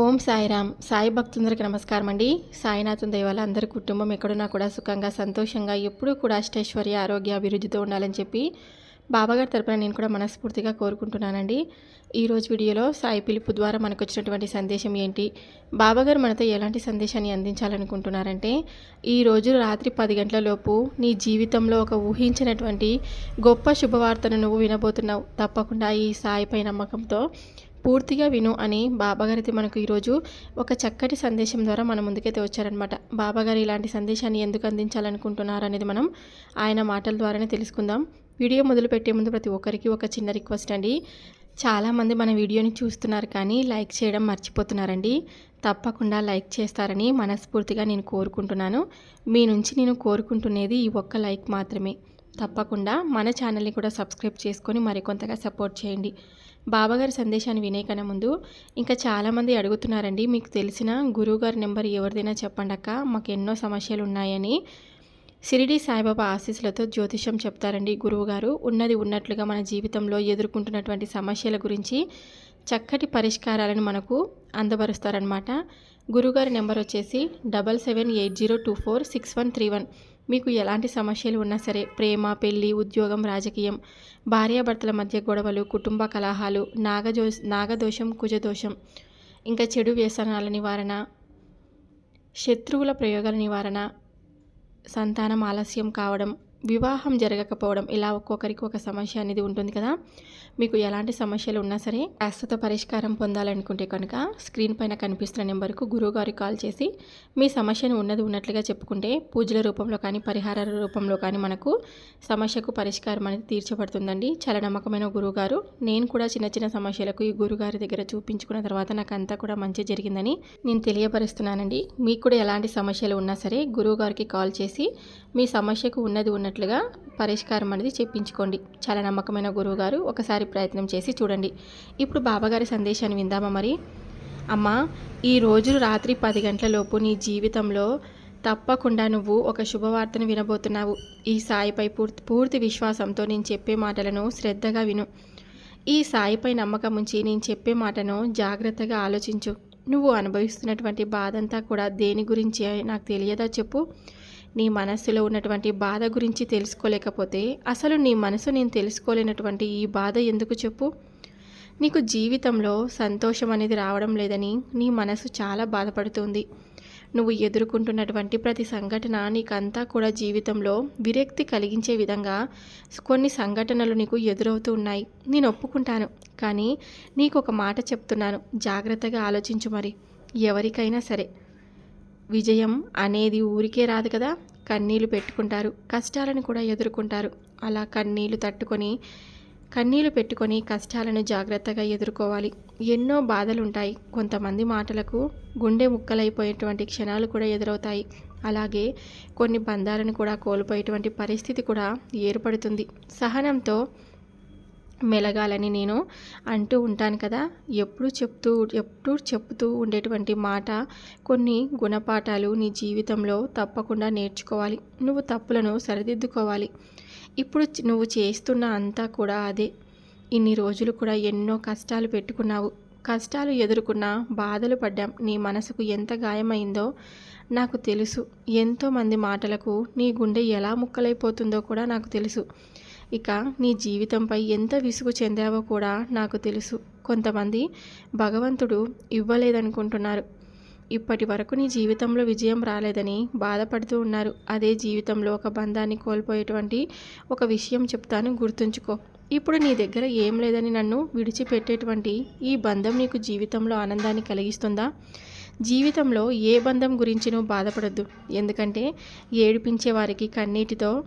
ఓం సాయిరామ్. సాయి భక్తులందరికీ నమస్కారం అండి. సాయినాథం దయవల్ల అందరి కుటుంబం ఎక్కడున్నా కూడా సుఖంగా సంతోషంగా ఎప్పుడూ కూడా అష్టైశ్వర్య ఆరోగ్య అభివృద్ధితో ఉండాలని చెప్పి బాబాగారి తరపున నేను కూడా మనస్ఫూర్తిగా కోరుకుంటున్నానండి. ఈరోజు వీడియోలో సాయి పిలుపు ద్వారా మనకు వచ్చినటువంటి సందేశం ఏంటి? బాబాగారు మనతో ఎలాంటి సందేశాన్ని అందించాలనుకుంటున్నారంటే ఈ రోజు రాత్రి పది గంటల లోపు నీ జీవితంలో ఒక ఊహించినటువంటి గొప్ప శుభవార్తను నువ్వు వినబోతున్నావు. తప్పకుండా ఈ సాయిపై నమ్మకంతో పూర్తిగా విను అని బాబాగారైతే మనకు ఈరోజు ఒక చక్కటి సందేశం ద్వారా మన ముందుకైతే వచ్చారనమాట బాబాగారు ఇలాంటి సందేశాన్ని ఎందుకు అందించాలనుకుంటున్నారు అనేది మనం ఆయన మాటల ద్వారానే తెలుసుకుందాం. వీడియో మొదలుపెట్టే ముందు ప్రతి ఒక్కరికి ఒక చిన్న రిక్వెస్ట్ అండి. చాలామంది మన వీడియోని చూస్తున్నారు కానీ లైక్ చేయడం మర్చిపోతున్నారండి. తప్పకుండా లైక్ చేస్తారని మనస్ఫూర్తిగా నేను కోరుకుంటున్నాను. మీ నుంచి నేను కోరుకుంటున్నది ఈ ఒక్క లైక్ మాత్రమే. తప్పకుండా మన ఛానల్ని కూడా సబ్స్క్రైబ్ చేసుకొని మరికొంతగా సపోర్ట్ చేయండి. బాబాగారి సందేశాన్ని వినే కన్నా ముందు ఇంకా చాలామంది అడుగుతున్నారండి మీకు తెలిసిన గురువుగారి నెంబర్ ఎవరిదైనా చెప్పండి అక్క మాకు ఎన్నో సమస్యలు ఉన్నాయని సిరిడి సాయిబాబా ఆశీస్సులతో జ్యోతిషం చెప్తారండి గురువుగారు. ఉన్నది ఉన్నట్లుగా మన జీవితంలో ఎదుర్కొంటున్నటువంటి సమస్యల గురించి చక్కటి పరిష్కారాలను మనకు అందపరుస్తారనమాట గురువుగారి నెంబర్ వచ్చేసి double seven eight zero two four six one three one. మీకు ఎలాంటి సమస్యలు ఉన్నా సరే ప్రేమ పెళ్ళి ఉద్యోగం రాజకీయం భార్యాభర్తల మధ్య గొడవలు కుటుంబ కలహాలు నాగజో నాగదోషం కుజదోషం ఇంకా చెడు వ్యసనాల నివారణ శత్రువుల ప్రయోగాల నివారణ సంతానం ఆలస్యం కావడం వివాహం జరగకపోవడం ఇలా ఒక్కొక్కరికి ఒక సమస్య అనేది ఉంటుంది కదా. మీకు ఎలాంటి సమస్యలు ఉన్నా సరే శాశ్వత పరిష్కారం పొందాలనుకుంటే కనుక స్క్రీన్ పైన కనిపిస్తున్న నెంబర్కు గురువుగారికి కాల్ చేసి మీ సమస్యను ఉన్నది ఉన్నట్లుగా చెప్పుకుంటే పూజల రూపంలో కానీ పరిహార రూపంలో కానీ మనకు సమస్యకు పరిష్కారం అనేది తీర్చబడుతుందండి. చాలా నమ్మకమైన గురువుగారు నేను కూడా చిన్న చిన్న సమస్యలకు ఈ గురుగారి దగ్గర చూపించుకున్న తర్వాత నాకు అంతా కూడా మంచి జరిగిందని నేను తెలియపరుస్తున్నానండి. మీకు కూడా ఎలాంటి సమస్యలు ఉన్నా సరే గురువుగారికి కాల్ చేసి మీ సమస్యకు ఉన్నది చెప్పినట్లుగా పరిష్కారం అనేది చెప్పించుకోండి. చాలా నమ్మకమైన గురువు గారు ఒకసారి ప్రయత్నం చేసి చూడండి. ఇప్పుడు బాబాగారి సందేశాన్ని విందామా మరి? అమ్మా ఈ రోజు రాత్రి పది గంటల లోపు నీ జీవితంలో తప్పకుండా నువ్వు ఒక శుభవార్తను వినబోతున్నావు. ఈ సాయిపై పూర్తి పూర్తి విశ్వాసంతో నేను చెప్పే మాటలను శ్రద్ధగా విను. ఈ సాయిపై నమ్మకం ఉంచి నేను చెప్పే మాటను జాగ్రత్తగా ఆలోచించు. నువ్వు అనుభవిస్తున్నటువంటి బాధంతా కూడా దేని గురించి నాకు తెలియదా చెప్పు. నీ మనస్సులో ఉన్నటువంటి బాధ గురించి తెలుసుకోలేకపోతే అసలు నీ మనసు నేను తెలుసుకోలేనటువంటి ఈ బాధ ఎందుకు చెప్పు? నీకు జీవితంలో సంతోషం అనేది రావడం లేదని నీ మనసు చాలా బాధపడుతుంది. నువ్వు ఎదుర్కొంటున్నటువంటి ప్రతి సంఘటన నీకంతా కూడా జీవితంలో విరక్తి కలిగించే విధంగా కొన్ని సంఘటనలు నీకు ఎదురవుతూ ఉన్నాయి. నేను ఒప్పుకుంటాను. కానీ నీకు ఒక మాట చెప్తున్నాను. జాగ్రత్తగా ఆలోచించు మరి. ఎవరికైనా సరే. విజయం అనేది ఊరికే రాదు కదా. కన్నీళ్ళు పెట్టుకుంటారు కష్టాలను కూడా ఎదుర్కొంటారు. అలా కన్నీళ్ళు తట్టుకొని కన్నీళ్ళు పెట్టుకొని కష్టాలను జాగ్రత్తగా ఎదుర్కోవాలి. ఎన్నో బాధలుంటాయి. కొంతమంది మాటలకు గుండె ముక్కలైపోయేటువంటి క్షణాలు కూడా ఎదురవుతాయి. అలాగే కొన్ని బంధాలను కూడా కోల్పోయేటువంటి పరిస్థితి కూడా ఏర్పడుతుంది. సహనంతో మెలగాలని నేను అంటూ ఉంటాను కదా. ఎప్పుడు చెప్తూ ఎప్పుడు చెప్తూ ఉండేటువంటి మాట కొన్ని గుణపాఠాలు నీ జీవితంలో తప్పకుండా నేర్చుకోవాలి. నువ్వు తప్పులను సరిదిద్దుకోవాలి. ఇప్పుడు నువ్వు చేస్తున్న అంతా కూడా అదే. ఇన్ని రోజులు కూడా ఎన్నో కష్టాలు పెట్టుకున్నావు. కష్టాలు ఎదుర్కొన్నా బాధలు పడ్డాం. నీ మనసుకు ఎంత గాయమైందో నాకు తెలుసు. ఎంతోమంది మాటలకు నీ గుండె ఎలా ముక్కలైపోతుందో కూడా నాకు తెలుసు. ఇక నీ జీవితంపై ఎంత విసుగు చెందావో కూడా నాకు తెలుసు. కొంతమంది భగవంతుడు ఇవ్వలేదనుకుంటున్నారు. ఇప్పటి వరకు నీ జీవితంలో విజయం రాలేదని బాధపడుతూ ఉన్నారు. అదే జీవితంలో ఒక బంధాన్ని కోల్పోయేటువంటి ఒక విషయం చెప్తాను గుర్తుంచుకో. ఇప్పుడు నీ దగ్గర ఏం లేదని నన్ను విడిచిపెట్టేటువంటి ఈ బంధం నీకు జీవితంలో ఆనందాన్ని కలిగిస్తుందా? జీవితంలో ఏ బంధం గురించి నువ్వు బాధపడద్దు. ఎందుకంటే ఏడిపించే వారికి కన్నీటితో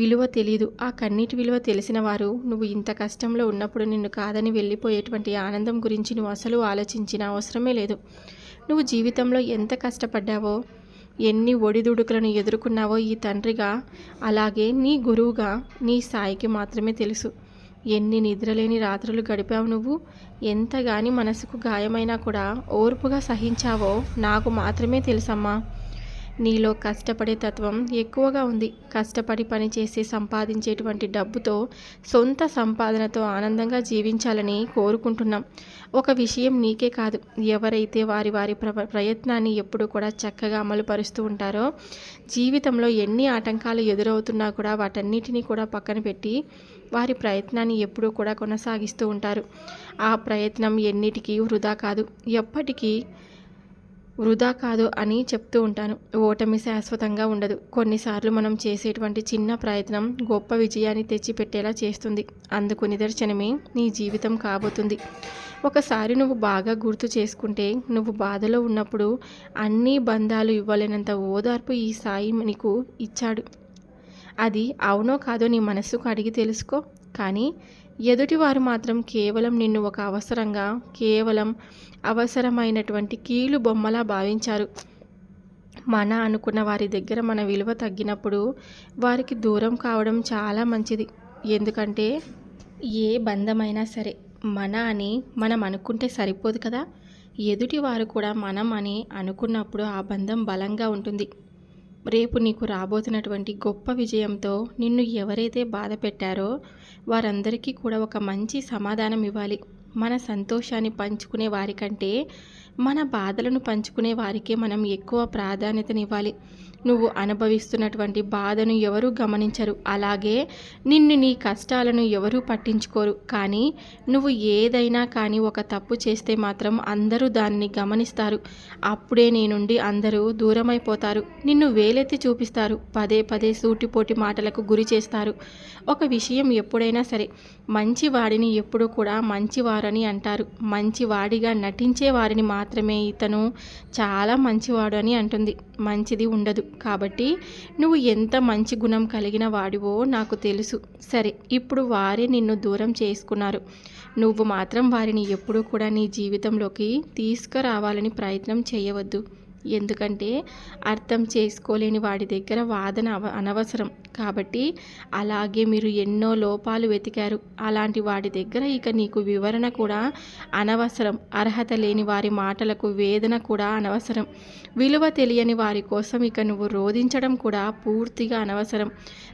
విలువ తెలీదు. ఆ కన్నీటి విలువ తెలిసిన వారు నువ్వు ఇంత కష్టంలో ఉన్నప్పుడు నిన్ను కాదని వెళ్ళిపోయేటువంటి ఆనందం గురించి నువ్వు అసలు ఆలోచించిన అవసరమే లేదు. నువ్వు జీవితంలో ఎంత కష్టపడ్డావో ఎన్ని ఒడిదుడుకులను ఎదుర్కొన్నావో ఈ తండ్రిగా అలాగే నీ గురువుగా నీ సాయికి మాత్రమే తెలుసు. ఎన్ని నిద్రలేని రాత్రులు గడిపావు నువ్వు? ఎంతగాని మనసుకు గాయమైనా కూడా ఓర్పుగా సహించావో నాకు మాత్రమే తెలుసమ్మా. నీలో కష్టపడే తత్వం ఎక్కువగా ఉంది. కష్టపడి పనిచేసి సంపాదించేటువంటి డబ్బుతో సొంత సంపాదనతో ఆనందంగా జీవించాలని కోరుకుంటున్నాం. ఒక విషయం నీకే కాదు. ఎవరైతే వారి వారి ప్రయత్నాన్ని ఎప్పుడు కూడా చక్కగా అమలుపరుస్తూ ఉంటారో జీవితంలో ఎన్ని ఆటంకాలు ఎదురవుతున్నా కూడా వాటన్నిటినీ కూడా పక్కన పెట్టి వారి ప్రయత్నాన్ని ఎప్పుడూ కూడా కొనసాగిస్తూ ఉంటారు. ఆ ప్రయత్నం ఎన్నిటికీ వృధా కాదు. ఎప్పటికీ వృధా కాదు అని చెప్తూ ఉంటాను. ఓటమి శాశ్వతంగా ఉండదు. కొన్నిసార్లు మనం చేసేటువంటి చిన్న ప్రయత్నం గొప్ప విజయాన్ని తెచ్చిపెట్టేలా చేస్తుంది. అందుకు నిదర్శనమే నీ జీవితం కాబోతుంది. ఒకసారి నువ్వు బాగా గుర్తు చేసుకుంటే నువ్వు బాధలో ఉన్నప్పుడు అన్ని బంధాలు ఇవ్వలేనంత ఓదార్పు ఈ సాయి నీకు ఇచ్చాడు. అది అవునో కాదో నీ మనస్సుకు అడిగి తెలుసుకో. కానీ ఎదుటివారు మాత్రం కేవలం నిన్ను ఒక అవసరంగా కేవలం అవసరమైనటువంటి కీలు బొమ్మలా భావించారు. మన అనుకున్న వారి దగ్గర మన విలువ తగ్గినప్పుడు వారికి దూరం కావడం చాలా మంచిది. ఎందుకంటే ఏ బంధమైనా సరే మన అని మనం అనుకుంటే సరిపోదు కదా. ఎదుటి వారు కూడా మనం అని అనుకున్నప్పుడు ఆ బంధం బలంగా ఉంటుంది. రేపు నీకు రాబోతున్నటువంటి గొప్ప విజయంతో నిన్ను ఎవరైతే బాధ పెట్టారో వారందరికీ కూడా ఒక మంచి సమాధానం ఇవ్వాలి. మన సంతోషాన్ని పంచుకునే వారికంటే మన బాధలను పంచుకునే వారికే మనం ఎక్కువ ప్రాధాన్యతనివ్వాలి. నువ్వు అనుభవిస్తున్నటువంటి బాధను ఎవరూ గమనించరు. అలాగే నిన్ను నీ కష్టాలను ఎవరూ పట్టించుకోరు. కానీ నువ్వు ఏదైనా కానీ ఒక తప్పు చేస్తే మాత్రం అందరూ దానిని గమనిస్తారు. అప్పుడే నీ నుండి అందరూ దూరమైపోతారు. నిన్ను వేలెత్తి చూపిస్తారు. పదే పదే సూటిపోటి మాటలకు గురి చేస్తారు. ఒక విషయం ఎప్పుడైనా సరే మంచివాడిని ఎప్పుడూ కూడా మంచివారని అంటారు. మంచివాడిగా నటించే వారిని మాత్రం మాత్రమే ఇతను చాలా మంచివాడు అని అంటుంది. మంచిది ఉండదు. కాబట్టి నువ్వు ఎంత మంచి గుణం కలిగిన వాడివో నాకు తెలుసు. సరే ఇప్పుడు వారే నిన్ను దూరం చేసుకున్నారు. నువ్వు మాత్రం వారిని ఎప్పుడూ కూడా నీ జీవితంలోకి తీసుకురావాలని ప్రయత్నం చేయవద్దు. ఎందుకంటే అర్థం చేసుకోలేని వాడి దగ్గర వాదన అవ అనవసరం. కాబట్టి అలాగే మీరు ఎన్నో లోపాలు వెతికారు. అలాంటి వాడి దగ్గర ఇక నీకు వివరణ కూడా అనవసరం. అర్హత లేని వారి మాటలకు వేదన కూడా అనవసరం. విలువ తెలియని వారి కోసం ఇక నువ్వు రోధించడం కూడా పూర్తిగా అనవసరం.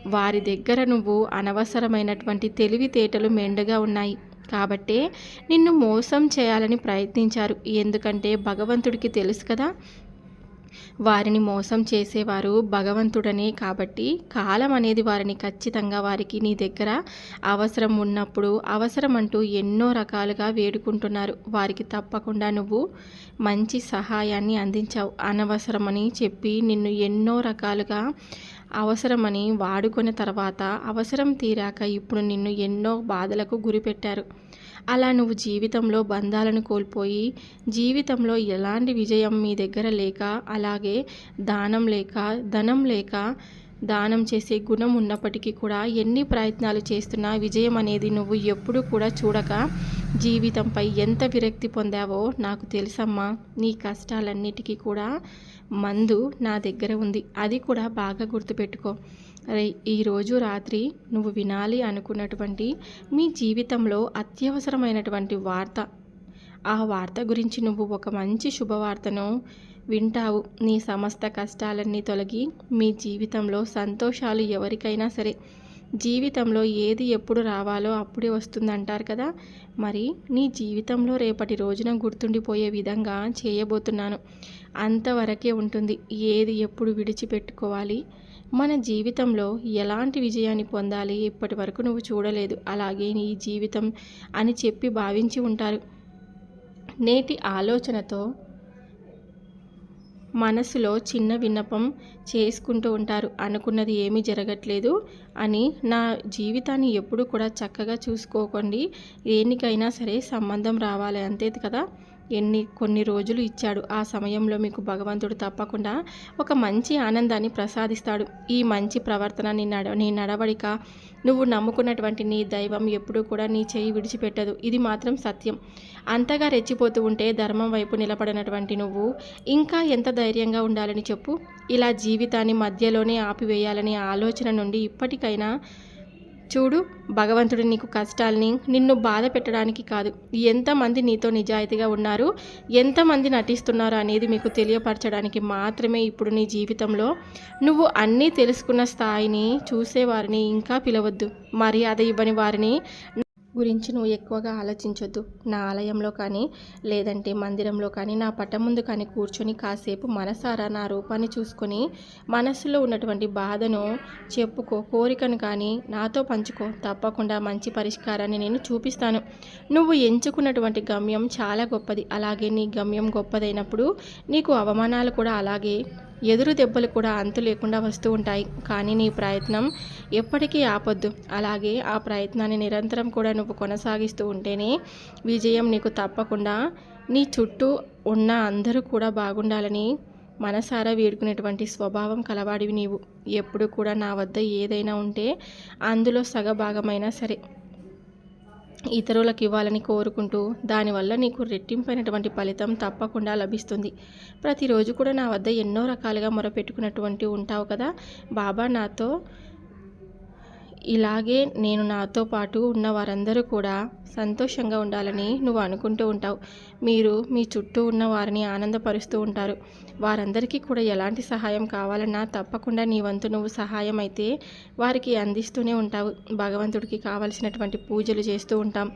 వారి దగ్గర నువ్వు అనవసరమైనటువంటి తెలివితేటలు మెండుగా ఉన్నాయి. కాబట్టే నిన్ను మోసం చేయాలని ప్రయత్నించారు. ఎందుకంటే భగవంతుడికి తెలుసు కదా వారిని మోసం చేసేవారు భగవంతుడనే కాబట్టి కాలం అనేది వారిని ఖచ్చితంగా వారికి నీ దగ్గర అవసరం ఉన్నప్పుడు అవసరం అంటూ ఎన్నో రకాలుగా వేడుకుంటున్నారు. వారికి తప్పకుండా నువ్వు మంచి సహాయాన్ని అందించావు. అనవసరమని చెప్పి నిన్ను ఎన్నో రకాలుగా అవసరమని వాడుకున్న తర్వాత అవసరం తీరాక ఇప్పుడు నిన్ను ఎన్నో బాధలకు గురిపెట్టారు. అలా నువ్వు జీవితంలో బంధాలను కోల్పోయి జీవితంలో ఎలాంటి విజయం మీ దగ్గర లేక అలాగే దానం లేక ధనం లేక దానం చేసే గుణం ఉన్నప్పటికీ కూడా ఎన్ని ప్రయత్నాలు చేస్తున్నా విజయం అనేది నువ్వు ఎప్పుడు కూడా చూడక జీవితంపై ఎంత విరక్తి పొందావో నాకు తెలుసమ్మా. నీ కష్టాలన్నిటికీ కూడా మందు నా దగ్గర ఉంది. అది కూడా బాగా గుర్తుపెట్టుకో. ఈరోజు రాత్రి నువ్వు వినాలి అనుకున్నటువంటి మీ జీవితంలో అత్యవసరమైనటువంటి వార్త. ఆ వార్త గురించి నువ్వు ఒక మంచి శుభవార్తను వింటావు. నీ సమస్త కష్టాలన్నీ తొలగి మీ జీవితంలో సంతోషాలు ఎవరికైనా సరే. జీవితంలో ఏది ఎప్పుడు రావాలో అప్పుడే వస్తుందంటారు కదా. మరి నీ జీవితంలో రేపటి రోజున గుర్తుండిపోయే విధంగా చేయబోతున్నాను. అంతవరకే ఉంటుంది. ఏది ఎప్పుడు విడిచిపెట్టుకోవాలి? మన జీవితంలో ఎలాంటి విజయాన్ని పొందాలి ఇప్పటి వరకు నువ్వు చూడలేదు. అలాగే నీ జీవితం అని చెప్పి భావించి ఉంటారు. నేటి ఆలోచనతో మనసులో చిన్న విన్నపం చేసుకుంటూ ఉంటారు. అనుకున్నది ఏమీ జరగట్లేదు అని నా జీవితాన్ని ఎప్పుడు కూడా చక్కగా చూసుకోకండి. దేనికైనా సరే సంబంధం రావాలి అంతే కదా? ఎన్ని కొన్ని రోజులు ఇచ్చాడు. ఆ సమయంలో మీకు భగవంతుడు తప్పకుండా ఒక మంచి ఆనందాన్ని ప్రసాదిస్తాడు. ఈ మంచి ప్రవర్తన నీ నడ నీ నడవడిక నువ్వు నమ్ముకున్నటువంటి నీ దైవం ఎప్పుడూ కూడా నీ చేయి విడిచిపెట్టదు. ఇది మాత్రం సత్యం. అంతగా రెచ్చిపోతూ ఉంటే ధర్మం వైపు నిలబడినటువంటి నువ్వు ఇంకా ఎంత ధైర్యంగా ఉండాలని చెప్పు. ఇలా జీవితాన్ని మధ్యలోనే ఆపివేయాలనే ఆలోచన నుండి ఇప్పటికైనా చూడు భగవంతుడు నీకు కష్టాల్ని నిన్ను బాధ పెట్టడానికి కాదు. ఎంతమంది నీతో నిజాయితీగా ఉన్నారు ఎంతమంది నటిస్తున్నారు అనేది మీకు తెలియపరచడానికి మాత్రమే ఇప్పుడు నీ జీవితంలో నువ్వు అన్నీ తెలుసుకున్న స్థాయిని చూసేవారిని ఇంకా పిలవద్దు. మర్యాద ఇవ్వని వారిని గురించి నువ్వు ఎక్కువగా ఆలోచించొద్దు. నా ఆలయంలో కానీ లేదంటే మందిరంలో కానీ నా పట్టం ముందు కానీ కూర్చొని కాసేపు మనసారా నా రూపాన్ని చూసుకొని మనసులో ఉన్నటువంటి బాధను చెప్పుకో కోరికను కానీ నాతో పంచుకో. తప్పకుండా మంచి పరిష్కారాన్ని నేను చూపిస్తాను. నువ్వు ఎంచుకున్నటువంటి గమ్యం చాలా గొప్పది. అలాగే నీ గమ్యం గొప్పదైనప్పుడు నీకు అవమానాలు కూడా అలాగే ఎదురు దెబ్బలు కూడా అంతు లేకుండా వస్తూ ఉంటాయి. కానీ నీ ప్రయత్నం ఎప్పటికీ ఆపొద్దు. అలాగే ఆ ప్రయత్నాన్ని నిరంతరం కూడా నువ్వు కొనసాగిస్తూ ఉంటేనే విజయం నీకు తప్పకుండా నీ చుట్టూ ఉన్న అందరూ కూడా బాగుండాలని మనసారా వేడుకునేటువంటి స్వభావం కలవాడివి నీవు. ఎప్పుడు కూడా నా వద్ద ఏదైనా ఉంటే అందులో సగభాగమైనా సరే ఇతరులకు ఇవ్వాలని కోరుకుంటూ దానివల్ల నీకు రెట్టింపైనటువంటి ఫలితం తప్పకుండా లభిస్తుంది. ప్రతిరోజు కూడా నా వద్ద ఎన్నో రకాలుగా మొరపెట్టుకున్నటువంటి ఉంటావు కదా. బాబా నాతో ఇలాగే నేను నాతో పాటు ఉన్న వారందరూ కూడా సంతోషంగా ఉండాలని నువ్వు అనుకుంటూ ఉంటావు. మీరు మీ చుట్టూ ఉన్న వారిని ఆనందపరుస్తూ ఉంటారు. వారందరికీ కూడా ఎలాంటి సహాయం కావాలన్నా తప్పకుండా నీ వంతు నువ్వు సహాయం అయితే వారికి అందిస్తూనే ఉంటావు. భగవంతుడికి కావలసినటువంటి పూజలు చేస్తూ ఉంటాం.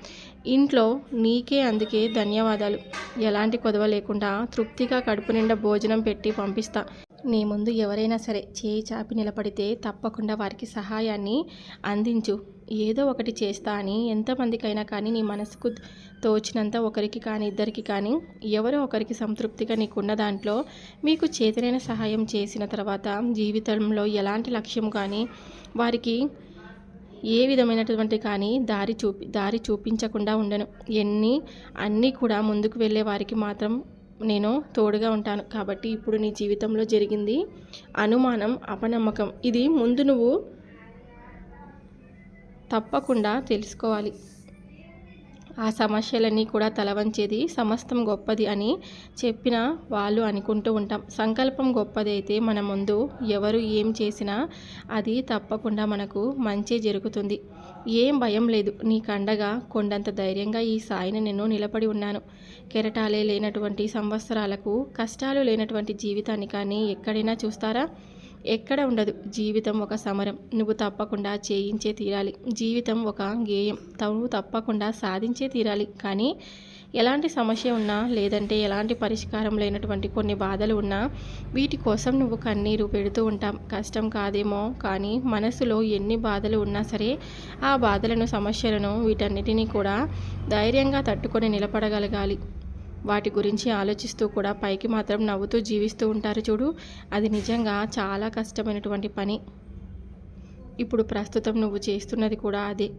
ఇంట్లో నీకే అందుకే ధన్యవాదాలు. ఎలాంటి కొదవ లేకుండా తృప్తిగా కడుపు నిండా భోజనం పెట్టి పంపిస్తా. నీ ముందు ఎవరైనా సరే చేయి చాపి నిలబడితే తప్పకుండా వారికి సహాయాన్ని అందించు. ఏదో ఒకటి చేస్తా అని ఎంతమందికైనా కానీ నీ మనసుకు తోచినంత ఒకరికి కానీ ఇద్దరికి కానీ ఎవరో ఒకరికి సంతృప్తిగా నీకున్న దాంట్లో మీకు చేతనైన సహాయం చేసిన తర్వాత జీవితంలో ఎలాంటి లక్ష్యం కానీ వారికి ఏ విధమైనటువంటి కానీ దారి చూపి దారి చూపించకుండా ఉండను. ఎన్ని అన్నీ కూడా ముందుకు వెళ్ళే వారికి మాత్రం నేను తోడుగా ఉంటాను. కాబట్టి ఇప్పుడు నీ జీవితంలో జరిగింది అనుమానం అపనమ్మకం. ఇది ముందు నువ్వు తప్పకుండా తెలుసుకోవాలి. ఆ సమస్యలన్నీ కూడా తలవంచేది సమస్తం గొప్పది అని చెప్పిన వాళ్ళు అనుకుంటూ ఉంటాం. సంకల్పం గొప్పది అయితే మన ముందు ఎవరు ఏం చేసినా అది తప్పకుండా మనకు మంచి జరుగుతుంది. ఏం భయం లేదు. నీకండగా కొండంత ధైర్యంగా ఈ సాయిని నేను నిలబడి ఉన్నాను. కెరటాలే లేనటువంటి సంవత్సరాలకు కష్టాలు లేనటువంటి జీవితాన్ని కానీ ఎక్కడైనా చూస్తారా? ఎక్కడ ఉండదు. జీవితం ఒక సమరం. నువ్వు తప్పకుండా చేయించే తీరాలి. జీవితం ఒక గేయం. నువ్వు తప్పకుండా సాధించే తీరాలి. కానీ ఎలాంటి సమస్య ఉన్నా లేదంటే ఎలాంటి పరిష్కారం లేనటువంటి కొన్ని బాధలు ఉన్నా వీటి కోసం నువ్వు కన్నీరు పెడుతూ ఉంటాం. కష్టం కాదేమో కానీ మనసులో ఎన్ని బాధలు ఉన్నా సరే ఆ బాధలను సమస్యలను వీటన్నిటినీ కూడా ధైర్యంగా తట్టుకొని నిలబడగలగాలి. వాటి గురించి ఆలోచిస్తూ కూడా పైకి మాత్రం నవ్వుతూ జీవిస్తూ ఉంటారు చూడు. అది నిజంగా చాలా కష్టమైనటువంటి పని. ఇప్పుడు ప్రస్తుతం నువ్వు చేస్తున్నది కూడా అదే.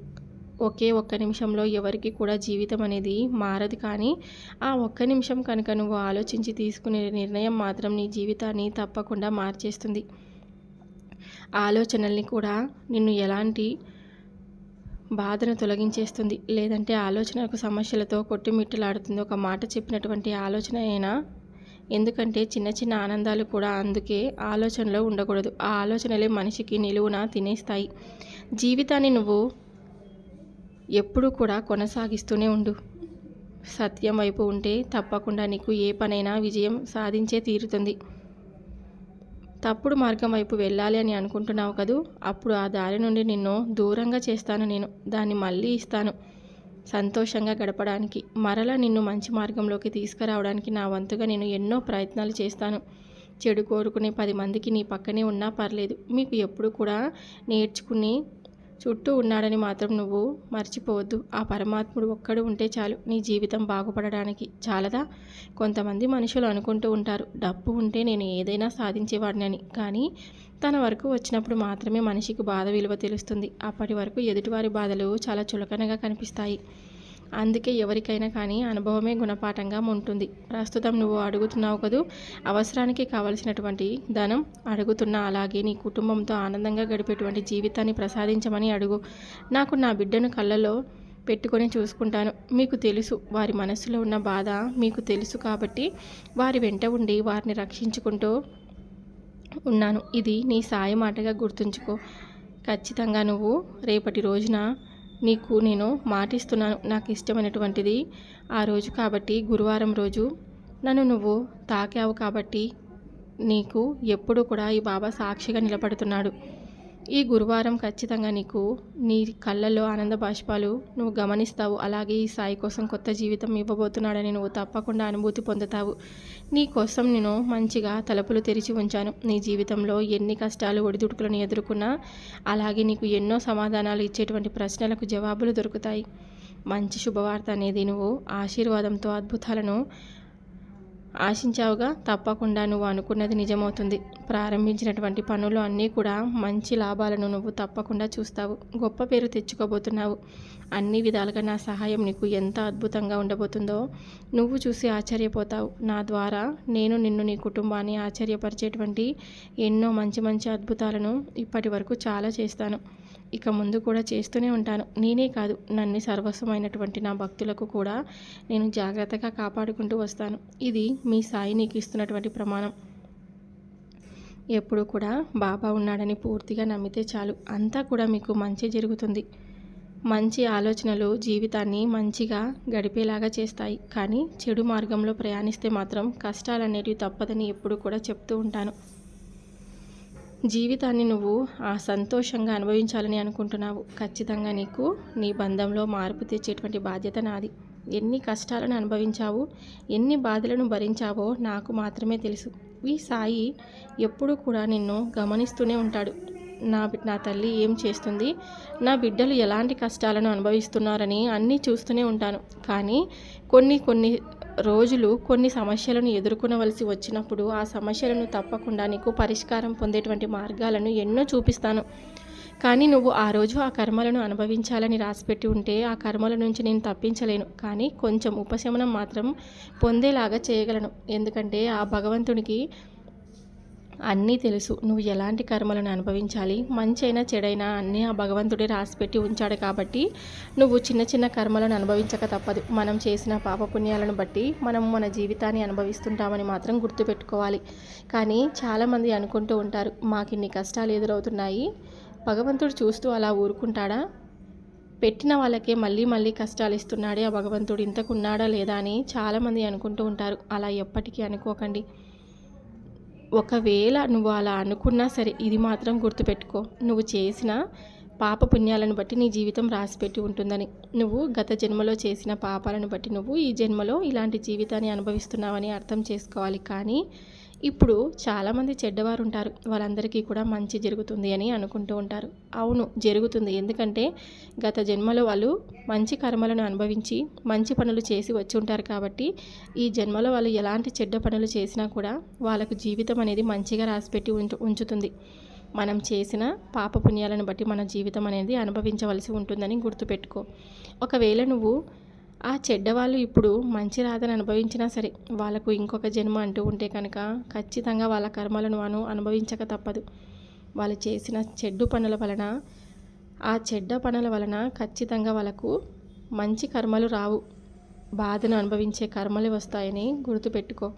ఒకే ఒక్క నిమిషంలో ఎవరికి కూడా జీవితం అనేది మారదు కానీ ఆ ఒక్క నిమిషం కనుక నువ్వు ఆలోచించి తీసుకునే నిర్ణయం మాత్రం నీ జీవితాన్ని తప్పకుండా మార్చేస్తుంది. ఆలోచనల్ని కూడా నిన్ను ఎలాంటి బాధను తొలగించేస్తుంది. లేదంటే ఆలోచనకు సమస్యలతో కొట్టుమిట్టలాడుతుంది. ఒక మాట చెప్పినటువంటి ఆలోచన అయినా ఎందుకంటే చిన్న చిన్న ఆనందాలు కూడా అందుకే ఆలోచనలో ఉండకూడదు. ఆ ఆలోచనలే మనిషికి నిలువున తినేస్తాయి. జీవితాన్ని నువ్వు ఎప్పుడూ కూడా కొనసాగిస్తూనే ఉండు. సత్యం వైపు ఉంటే తప్పకుండా నీకు ఏ పనైనా విజయం సాధించే తీరుతుంది. తప్పుడు మార్గం వైపు వెళ్ళాలి అని అనుకుంటున్నావు కదూ? అప్పుడు ఆ దారి నుండి నిన్ను దూరంగా చేస్తాను నేను. దాన్ని మళ్ళీ ఇస్తాను. సంతోషంగా గడపడానికి. మరలా నిన్ను మంచి మార్గంలోకి తీసుకురావడానికి నా వంతుగా నేను ఎన్నో ప్రయత్నాలు చేస్తాను. చెడు కోరుకునే పది మందికి నీ పక్కనే ఉన్నా పర్లేదు. మీకు ఎప్పుడు కూడా నేర్చుకుని చుట్టూ ఉన్నాడని మాత్రం నువ్వు మర్చిపోవద్దు. ఆ పరమాత్ముడు ఒక్కడు ఉంటే చాలు నీ జీవితం బాగుపడడానికి. చాలదా? కొంతమంది మనుషులు అనుకుంటూ ఉంటారు డబ్బు ఉంటే నేను ఏదైనా సాధించేవాడినని. కానీ తన వరకు వచ్చినప్పుడు మాత్రమే మనిషికి బాధ విలువ తెలుస్తుంది. అప్పటి వరకు ఎదుటివారి బాధలు చాలా చులకనగా కనిపిస్తాయి. అందుకే ఎవరికైనా కానీ అనుభవమే గుణపాఠంగా ఉంటుంది. ప్రస్తుతం నువ్వు అడుగుతున్నావు కదూ అవసరానికి కావలసినటువంటి ధనం అడుగుతున్నా అలాగే నీ కుటుంబంతో ఆనందంగా గడిపేటువంటి జీవితాన్ని ప్రసాదించమని అడుగు. నాకు నా బిడ్డను కళ్ళలో పెట్టుకొని చూసుకుంటాను. మీకు తెలుసు వారి మనసులో ఉన్న బాధ మీకు తెలుసు కాబట్టి వారి వెంట ఉండి వారిని రక్షించుకుంటూ ఉన్నాను. ఇది నీ సాయ మాటగా గుర్తుంచుకో. ఖచ్చితంగా నువ్వు రేపటి రోజున నీకు నేను మాటిస్తున్నాను. నాకు ఇష్టమైనటువంటిది ఆ రోజు కాబట్టి గురువారం రోజు నన్ను నువ్వు తాకావు కాబట్టి నీకు ఎప్పుడు కూడా ఈ బాబా సాక్షిగా నిలబడుతున్నాడు. ఈ గురువారం ఖచ్చితంగా నీకు నీ కళ్ళల్లో ఆనంద బాష్పాలు నువ్వు గమనిస్తావు. అలాగే ఈ సాయి కోసం కొత్త జీవితం ఇవ్వబోతున్నాడని నువ్వు తప్పకుండా అనుభూతి పొందుతావు. నీ కోసం నేను మంచిగా తలుపులు తెరిచి ఉంచాను. నీ జీవితంలో ఎన్ని కష్టాలు ఒడిదుడుకులను ఎదుర్కొన్నా అలాగే నీకు ఎన్నో సమాధానాలు ఇచ్చేటువంటి ప్రశ్నలకు జవాబులు దొరుకుతాయి. మంచి శుభవార్త అనేది నువ్వు ఆశీర్వాదంతో అద్భుతాలను ఆశించావుగా తప్పకుండా నువ్వు అనుకున్నది నిజమవుతుంది. ప్రారంభించినటువంటి పనులు అన్నీ కూడా మంచి లాభాలను నువ్వు తప్పకుండా చూస్తావు. గొప్ప పేరు తెచ్చుకోబోతున్నావు. అన్ని విధాలుగా నా సహాయం నీకు ఎంత అద్భుతంగా ఉండబోతుందో నువ్వు చూసి ఆశ్చర్యపోతావు. నా ద్వారా నేను నిన్ను నీ కుటుంబాన్ని ఆశ్చర్యపరిచేటువంటి ఎన్నో మంచి మంచి అద్భుతాలను ఇప్పటి వరకు చాలా చేస్తాను. ఇక ముందు కూడా చేస్తూనే ఉంటాను. నేనే కాదు నన్ను సర్వస్వమైనటువంటి నా భక్తులకు కూడా నేను జాగ్రత్తగా కాపాడుకుంటూ వస్తాను. ఇది మీ సాయి నీకు ఇస్తున్నటువంటి ప్రమాణం. ఎప్పుడు కూడా బాబా ఉన్నాడని పూర్తిగా నమ్మితే చాలు. అంతా కూడా మీకు మంచి జరుగుతుంది. మంచి ఆలోచనలు జీవితాన్ని మంచిగా గడిపేలాగా చేస్తాయి. కానీ చెడు మార్గంలో ప్రయాణిస్తే మాత్రం కష్టాలు అనేవి తప్పదని ఎప్పుడు కూడా చెప్తూ ఉంటాను. జీవితాన్ని నువ్వు ఆ సంతోషంగా అనుభవించాలని అనుకుంటున్నావు. ఖచ్చితంగా నీకు నీ బంధంలో మార్పు తెచ్చేటువంటి బాధ్యత నాది. ఎన్ని కష్టాలను అనుభవించావు ఎన్ని బాధలను భరించావో నాకు మాత్రమే తెలుసు. ఈ సాయి ఎప్పుడూ కూడా నిన్ను గమనిస్తూనే ఉంటాడు. నా నా తల్లి ఏం చేస్తుంది? నా బిడ్డలు ఎలాంటి కష్టాలను అనుభవిస్తున్నారని అన్నీ చూస్తూనే ఉంటాను. కానీ కొన్ని కొన్ని రోజులు కొన్ని సమస్యలను ఎదుర్కొనవలసి వచ్చినప్పుడు ఆ సమస్యలను తప్పకుండా నీకు పరిష్కారం పొందేటువంటి మార్గాలను ఎన్నో చూపిస్తాను. కానీ నువ్వు ఆ రోజు ఆ కర్మలను అనుభవించాలని రాసిపెట్టి ఉంటే ఆ కర్మల నుంచి నేను తప్పించలేను. కానీ కొంచెం ఉపశమనం మాత్రం పొందేలాగా చేయగలను. ఎందుకంటే ఆ భగవంతునికి అన్నీ తెలుసు. నువ్వు ఎలాంటి కర్మలను అనుభవించాలి? మంచైనా చెడైనా అన్నీ ఆ భగవంతుడే రాసిపెట్టి ఉంచాడు కాబట్టి నువ్వు చిన్న చిన్న కర్మలను అనుభవించక తప్పదు. మనం చేసిన పాపపుణ్యాలను బట్టి మనం మన జీవితాన్ని అనుభవిస్తుంటామని మాత్రం గుర్తుపెట్టుకోవాలి. కానీ చాలామంది అనుకుంటూ ఉంటారు మాకు ఇన్ని కష్టాలు ఎదురవుతున్నాయి. భగవంతుడు చూస్తూ అలా ఊరుకుంటాడా? పెట్టిన వాళ్ళకే మళ్ళీ మళ్ళీ కష్టాలు ఇస్తున్నాడే ఆ భగవంతుడు ఇంతకున్నాడా లేదా అని చాలామంది అనుకుంటూ ఉంటారు. అలా ఎప్పటికీ అనుకోకండి. ఒకవేళ నువ్వు అలా అనుకున్నా సరే ఇది మాత్రం గుర్తుపెట్టుకో. నువ్వు చేసిన పాప పుణ్యాలను బట్టి నీ జీవితం రాసిపెట్టి ఉంటుందని. నువ్వు గత జన్మలో చేసిన పాపాలను బట్టి నువ్వు ఈ జన్మలో ఇలాంటి జీవితాన్ని అనుభవిస్తున్నావని అర్థం చేసుకోవాలి. కానీ ఇప్పుడు చాలామంది చెడ్డవారు ఉంటారు వాళ్ళందరికీ కూడా మంచి జరుగుతుంది అని అనుకుంటూ ఉంటారు. అవును జరుగుతుంది. ఎందుకంటే గత జన్మలో వాళ్ళు మంచి కర్మలను అనుభవించి మంచి పనులు చేసి వచ్చి ఉంటారు కాబట్టి ఈ జన్మలో వాళ్ళు ఎలాంటి చెడ్డ పనులు చేసినా కూడా వాళ్ళకు జీవితం అనేది మంచిగా రాసిపెట్టి ఉంచు ఉంచుతుంది. మనం చేసిన పాపపుణ్యాలను బట్టి మన జీవితం అనేది అనుభవించవలసి ఉంటుందని గుర్తుపెట్టుకో. ఒకవేళ నువ్వు ఆ చెడ్డవాళ్ళు ఇప్పుడు మంచి రాధను అనుభవించినా సరే వాళ్ళకు ఇంకొక జన్మ అంటూ ఉంటే కనుక ఖచ్చితంగా వాళ్ళ కర్మలను అను అనుభవించక తప్పదు. వాళ్ళు చేసిన చెడ్డు పనుల వలన ఆ చెడ్డ పనుల వలన ఖచ్చితంగా వాళ్ళకు మంచి కర్మలు రావు. బాధను అనుభవించే కర్మలు వస్తాయని గుర్తుపెట్టుకో.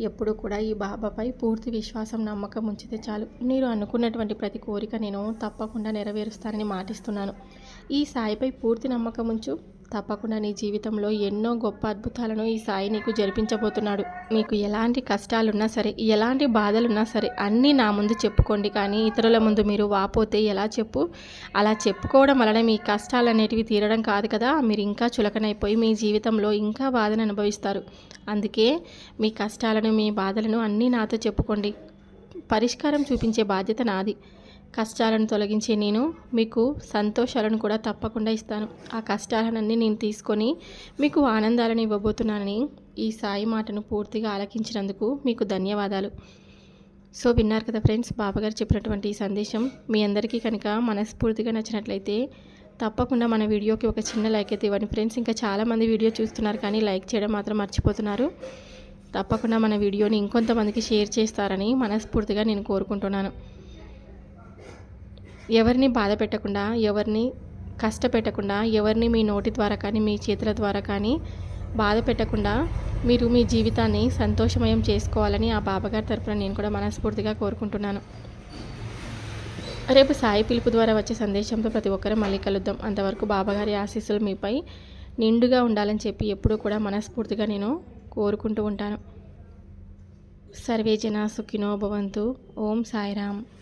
ఎప్పుడు కూడా ఈ బాబాపై పూర్తి విశ్వాసం నమ్మకం ఉంచితే చాలు. మీరు అనుకున్నటువంటి ప్రతి కోరిక నేను తప్పకుండా నెరవేరుస్తానని మాటిస్తున్నాను. ఈ సాయిపై పూర్తి నమ్మకం ఉంచు. తప్పకుండా నీ జీవితంలో ఎన్నో గొప్ప అద్భుతాలను ఈ సాయి నీకు జరిపించబోతున్నాడు. మీకు ఎలాంటి కష్టాలున్నా సరే ఎలాంటి బాధలున్నా సరే అన్నీ నా ముందు చెప్పుకోండి. కానీ ఇతరుల ముందు మీరు వాపోతే ఎలా చెప్పు? అలా చెప్పుకోవడం వలన మీ కష్టాలు అనేటివి తీరడం కాదు కదా? మీరు ఇంకా చులకనైపోయి మీ జీవితంలో ఇంకా బాధను అనుభవిస్తారు. అందుకే మీ కష్టాలను మీ బాధలను అన్నీ నాతో చెప్పుకోండి. పరిష్కారం చూపించే బాధ్యత నాది. కష్టాలను తొలగించే నేను మీకు సంతోషాలను కూడా తప్పకుండా ఇస్తాను. ఆ కష్టాలన్నీ నేను తీసుకొని మీకు ఆనందాలను ఇవ్వబోతున్నానని ఈ సాయి మాటను పూర్తిగా ఆలకించినందుకు మీకు ధన్యవాదాలు. సో విన్నారు కదా ఫ్రెండ్స్ బాబాగారు చెప్పినటువంటి ఈ సందేశం మీ అందరికీ కనుక మనస్ఫూర్తిగా నచ్చినట్లయితే తప్పకుండా మన వీడియోకి ఒక చిన్న లైక్ అయితే ఇవ్వండి ఫ్రెండ్స్. ఇంకా చాలామంది వీడియో చూస్తున్నారు కానీ లైక్ చేయడం మాత్రం మర్చిపోతున్నారు. తప్పకుండా మన వీడియోని ఇంకొంతమందికి షేర్ చేస్తారని మనస్ఫూర్తిగా నేను కోరుకుంటున్నాను. ఎవరిని బాధ పెట్టకుండా ఎవరిని కష్టపెట్టకుండా ఎవరిని మీ నోటి ద్వారా కానీ మీ చేతుల ద్వారా కానీ బాధ పెట్టకుండా మీరు మీ జీవితాన్ని సంతోషమయం చేసుకోవాలని ఆ బాబాగారి తరపున నేను కూడా మనస్ఫూర్తిగా కోరుకుంటున్నాను. రేపు సాయి పిలుపు ద్వారా వచ్చే సందేశంతో ప్రతి ఒక్కరూ మళ్ళీ కలుద్దాం. అంతవరకు బాబాగారి ఆశీస్సులు మీపై నిండుగా ఉండాలని చెప్పి ఎప్పుడూ కూడా మనస్ఫూర్తిగా నేను కోరుకుంటూ ఉంటాను. సర్వే జన సుఖినో భవంతు. ఓం సాయిరామ్.